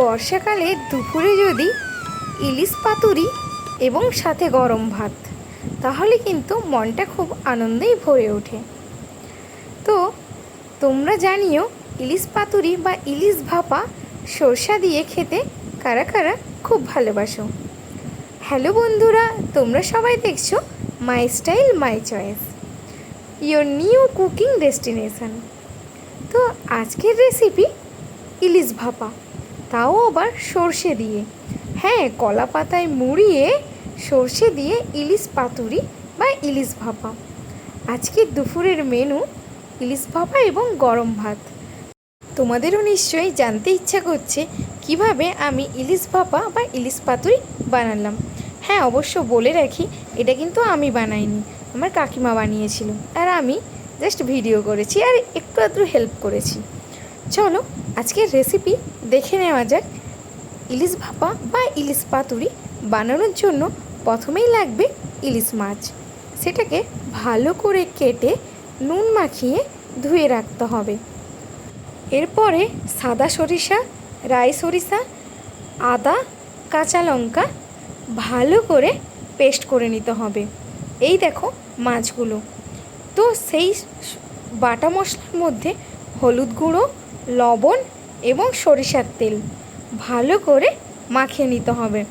বর্ষাকালে দুপুরে যদি ইলিশ পাতুরি এবং সাথে গরম ভাত, তাহলে কিন্তু মনটা খুব আনন্দেই ভরে ওঠে। তো তোমরা জানিও, ইলিশ পাতুরি বা ইলিশ ভাপা সরষা দিয়ে খেতে কারা কারা খুব ভালোবাসো? হ্যালো বন্ধুরা, তোমরা সবাই দেখছ my style, my choice your new cooking destination. তো আজকের রেসিপি ইলিশ ভাপা। তাও আবার সর্ষে দিয়ে। হ্যাঁ কলা পাতায় মুড়িয়ে সর্ষে দিয়ে ইলিশ পাতুরি বা ইলিশ ভাপা। আজকের দুপুরের মেনু ইলিশ ভাপা এবং গরম ভাত। তোমাদেরও নিশ্চয়ই জানতে ইচ্ছা করছে কীভাবে আমি ইলিশ ভাপা বা ইলিশ পাতুরি বানালাম। হ্যাঁ অবশ্য বলে রাখি, এটা কিন্তু আমি বানাইনি, আমার কাকিমা বানিয়েছিল। আর আমি জাস্ট ভিডিও করেছি আর একটু আধটু হেল্প করেছি। চলো, আজকের রেসিপি দেখে নেওয়া যাক। ইলিশ ভাপা বা ইলিশ পাতুরি বানানোর জন্য প্রথমেই লাগবে ইলিশ মাছ। সেটাকে ভালো করে কেটে নুন মাখিয়ে ধুয়ে রাখতে হবে। এরপরে সাদা সরিষা, রাই সরিষা, আদা, কাঁচা লঙ্কা ভালো করে পেস্ট করে নিতে হবে। এই দেখো মাছগুলো। তো সেই বাটা মশলার মধ্যে হলুদ গুঁড়ো লবণ এবং সরিষার তেল। ভালো করে মাখিয়ে নিতে হবে।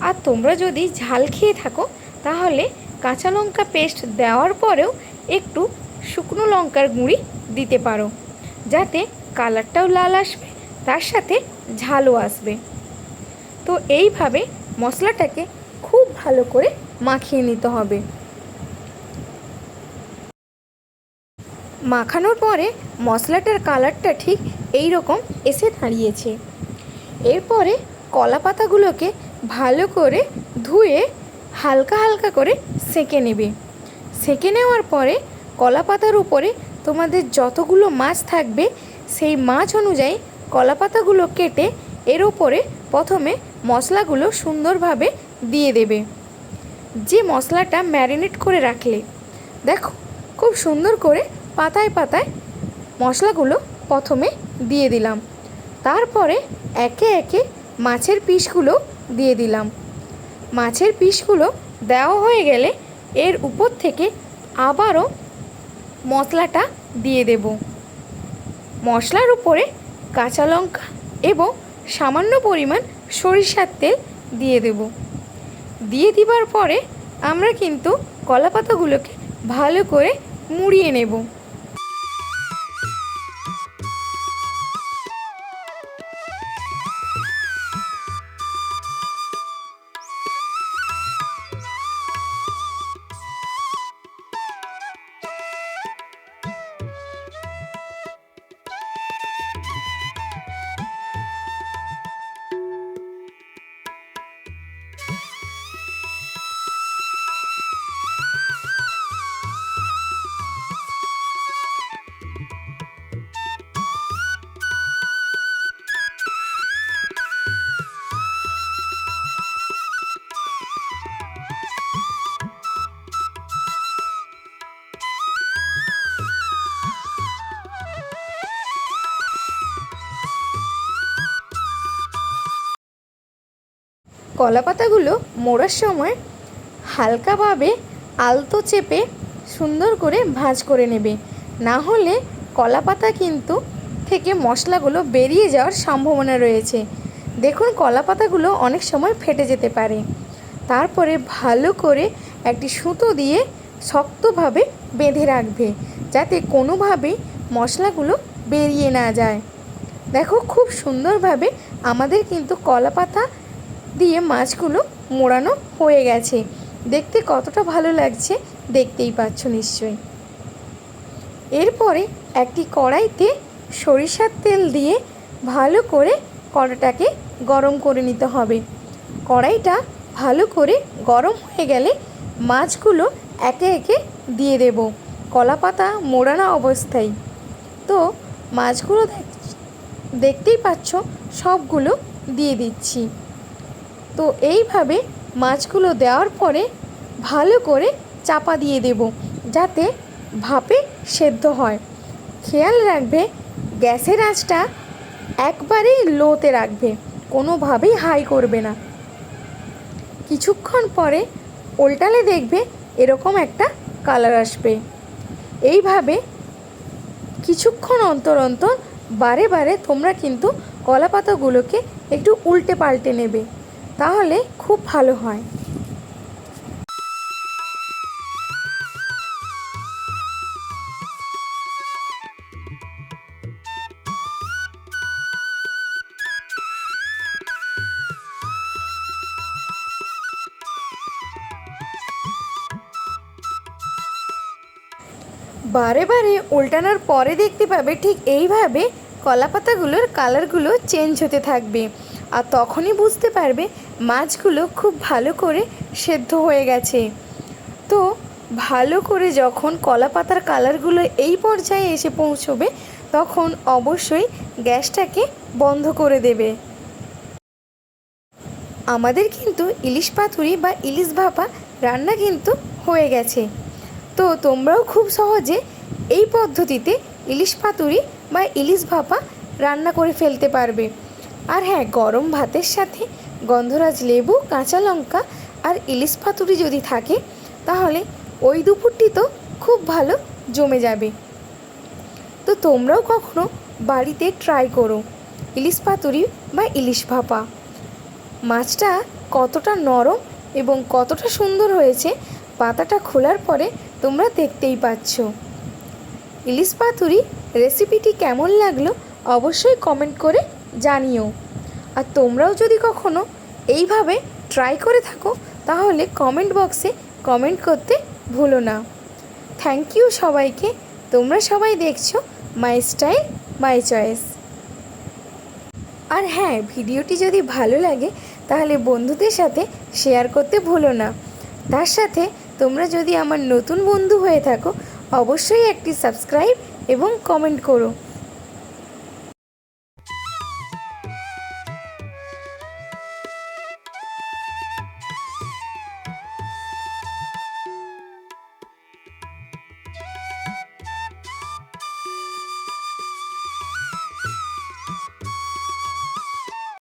আর তোমরা যদি ঝাল খেয়ে থাকো, তাহলে কাঁচা লঙ্কা পেস্ট দেওয়ার পরেও একটু শুকনো লঙ্কার গুঁড়ি দিতে পারো। যাতে কালারটাও লাল আসবে, তার সাথে ঝালও আসবে। তো এইভাবে মশলাটাকে খুব ভালো করে মাখিয়ে নিতে হবে। মাখানোর পরে মশলাটার কালারটা ঠিক এই রকম এসে দাঁড়িয়েছে। এরপরে কলা পাতাগুলোকে ভালো করে ধুয়ে হালকা হালকা করে সেঁকে নেবে। সেঁকে নেওয়ার পরে কলা পাতার উপরে তোমাদের যতগুলো মাছ থাকবে, সেই মাছ অনুযায়ী কলা পাতাগুলো কেটে এর ওপরে প্রথমে মশলাগুলো সুন্দরভাবে দিয়ে দেবে। যে মশলাটা ম্যারিনেট করে রাখলে, দেখো, খুব সুন্দর করে পাতায় পাতায় মশলাগুলো প্রথমে দিয়ে দিলাম। তারপরে একে একে মাছের পিসগুলো দিয়ে দিলাম। মাছের পিসগুলো দেওয়া হয়ে গেলে এর উপর থেকে আবারও মশলাটা দিয়ে দেব। মশলার উপরে কাঁচা লঙ্কা এবং সামান্য পরিমাণ সরিষার তেল দিয়ে দেব। দিয়ে দিবার পরে আমরা কিন্তু কলা পাতাগুলোকে ভালো করে মুড়িয়ে নেব। কলা পাতাগুলো মোড়ার সময় হালকাভাবে আলতো চেপে সুন্দর করে ভাঁজ করে নেবে। না হলে কলা পাতা কিন্তু থেকে মশলাগুলো বেরিয়ে যাওয়ার সম্ভাবনা রয়েছে। দেখুন কলা পাতাগুলো অনেক সময় ফেটে যেতে পারে। তারপরে ভালো করে একটি সুতো দিয়ে শক্তভাবে বেঁধে রাখবে, যাতে কোনোভাবেই মশলাগুলো বেরিয়ে না যায়। দেখো, খুব সুন্দরভাবে আমাদের কিন্তু কলা পাতা দিয়ে মাছগুলো মোড়ানো হয়ে গেছে। দেখতে কতটা ভালো লাগছে দেখতেই পাচ্ছ নিশ্চয়ই। এরপরে একটি কড়াইতে সরিষার তেল দিয়ে ভালো করে কড়াটাকে গরম করে নিতে হবে। কড়াইটা ভালো করে গরম হয়ে গেলে মাছগুলো একে একে দিয়ে দেব, কলাপাতা মোড়ানো অবস্থায়। তো মাছগুলো দেখ- দেখতেই পাচ্ছ সবগুলো দিয়ে দিচ্ছি। তো এইভাবে মাছগুলো দেওয়ার পরে ভালো করে চাপা দিয়ে দেব যাতে ভাপে সেদ্ধ হয়। খেয়াল রাখবে, গ্যাসের আঁচটা একবারেই লোতে রাখবে, কোনোভাবেই হাই করবে না। কিছুক্ষণ পরে উল্টালে দেখবে এরকম একটা কালার আসবে। এইভাবে কিছুক্ষণ অন্তর অন্তর বারে বারে তোমরা কিন্তু কলা পাতাগুলোকে একটু উল্টে পাল্টে নেবে। তাহলে খুব ভালো হয়। বারে বারে উল্টানোর পরে দেখতে পাবে ঠিক এইভাবে কলাপাতাগুলোর কালারগুলো চেঞ্জ হতে থাকবে। আর তখনই বুঝতে পারবে মাছগুলো খুব ভালো করে সেদ্ধ হয়ে গেছে। তো ভালো করে যখন কলা পাতার কালারগুলো এই পর্যায়ে এসে পৌঁছবে, তখন অবশ্যই গ্যাসটাকে বন্ধ করে দেবে। আমাদের কিন্তু ইলিশ পাতুরি বা ইলিশ ভাপা রান্না কিন্তু হয়ে গেছে। তো তোমরাও খুব সহজে এই পদ্ধতিতে ইলিশ পাতুরি বা ইলিশ ভাপা রান্না করে ফেলতে পারবে। আর হ্যাঁ গরম ভাতের সাথে গন্ধরাজ লেবু, কাঁচা লঙ্কা আর ইলিশ পাতুরি যদি থাকে, তাহলে ওই দুপুরটি তো খুব ভালো জমে যাবে। তো তোমরাও কখনো বাড়িতে ট্রাই করো ইলিশ পাতুরি বা ইলিশ ভাপা। মাছটা কতটা নরম এবং কতটা সুন্দর হয়েছে, পাতাটা খোলার পরে তোমরা দেখতেই পাচ্ছ। ইলিশ পাতুরি রেসিপিটি কেমন লাগল অবশ্যই কমেন্ট করে জানিও। আর তোমরাও যদি কখনো এইভাবে ট্রাই করে থাকো, তাহলে কমেন্ট বক্সে কমেন্ট করতে ভুলো না। থ্যাংক ইউ সবাইকে। তোমরা সবাই দেখছ মাই স্টাইল মাই চয়েস আর হ্যাঁ ভিডিওটি যদি ভালো লাগে, তাহলে বন্ধুদের সাথে শেয়ার করতে ভুলো না। তার সাথে তোমরা যদি আমার নতুন বন্ধু হয়ে থাকো, অবশ্যই একটি সাবস্ক্রাইব এবং কমেন্ট করো।